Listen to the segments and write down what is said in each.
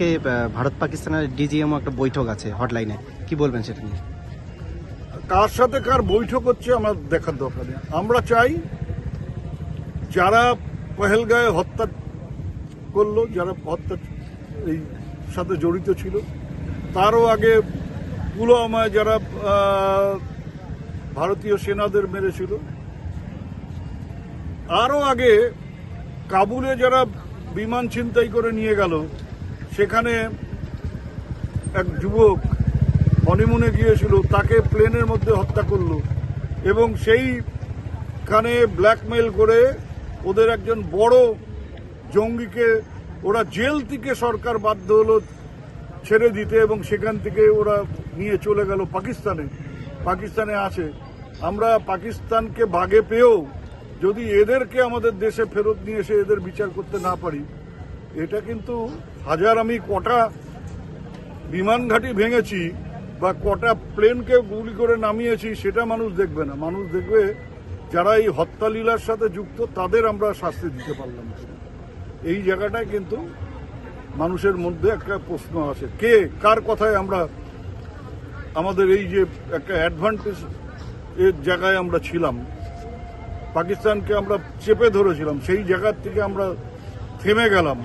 আজকে ভারত পাকিস্তানের ডিজিএমও একটা বৈঠক আছে হটলাইনে। কি বলবেন সেটা নিয়ে? কার সাথে কার বৈঠক হচ্ছে আমার দেখার দরকার নেই। আমরা চাই যারা পহেলগাঁয়ে হত্যা করল, যারা হত্যা এই সাথে জড়িত ছিল, তারও আগে পুলওয়ামায় যারা ভারতীয় সেনাদের মেরেছিল, আরও আগে কাবুলে যারা বিমান ছিনতাই করে নিয়ে গেল সেখানে এক যুবক হনিমুনে গিয়েছিল, তাকে প্লেনের মধ্যে হত্যা করল এবং সেইখানে ব্ল্যাকমেল করে ওদের একজন বড় জঙ্গিকে, ওরা জেল থেকে সরকার বাধ্য হলো ছেড়ে দিতে এবং সেখান থেকে ওরা নিয়ে চলে গেল পাকিস্তানে। পাকিস্তানে আছে আমরা পাকিস্তানকে ভাগে পেয়েও যদি এদেরকে আমাদের দেশে ফেরত নিয়ে এসে এদের বিচার করতে না পারি এটা কিন্তু হাজার আমি কটা বিমান ঘাঁটি ভেঙেছি বা কটা প্লেনকে গুলি করে নামিয়েছি, সেটা মানুষ দেখবে না। মানুষ দেখবে যারা এই হত্যালীলার সাথে যুক্ত, তাদের আমরা শাস্তি দিতে পারলাম এই জায়গাটায় কিন্তু মানুষের মধ্যে একটা প্রশ্ন আছে কে, কার কথায় আমরা, আমাদের এই যে একটা অ্যাডভান্টেজ এর জায়গায় আমরা ছিলাম, পাকিস্তানকে আমরা চেপে ধরেছিলাম, সেই জায়গার থেকে আমরা থেমে গেলাম।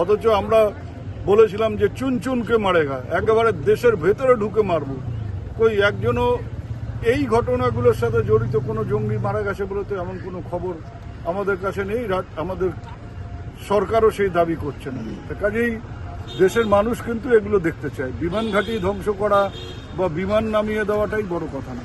অথচ আমরা বলেছিলাম যে চুন চুনকে মারেগা, একেবারে দেশের ভেতরে ঢুকে মারব। কই একজনও এই ঘটনাগুলোর সাথে জড়িত কোনো জঙ্গি মারা গেছে বলে তো এমন কোনো খবর আমাদের কাছে নেই আমাদের সরকারও সেই দাবি করছে না। কাজেই দেশের মানুষ কিন্তু এগুলো দেখতে চায়। বিমান ঘাঁটি ধ্বংস করা বা বিমান নামিয়ে দেওয়াটাই বড় কথা না।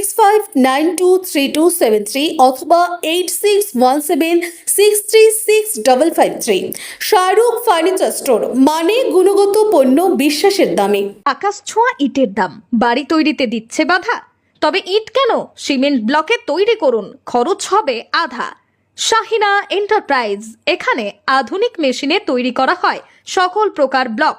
six five nine two three two seven three অথবা eight six one seven six three six double five three Shahrukh furniture store মানে গুণগত পণ্য বিশ্বাসের দামে। আকাশ ছোঁয়া ইটের দাম, বাড়ি তৈরিতে দিচ্ছে বাধা। তবে ইট কেন? সিমেন্ট ব্লকে তৈরি করুন, খরচ হবে আধা। শাহিনা এন্টারপ্রাইজ, এখানে আধুনিক মেশিনে তৈরি করা হয় সকল প্রকার ব্লক।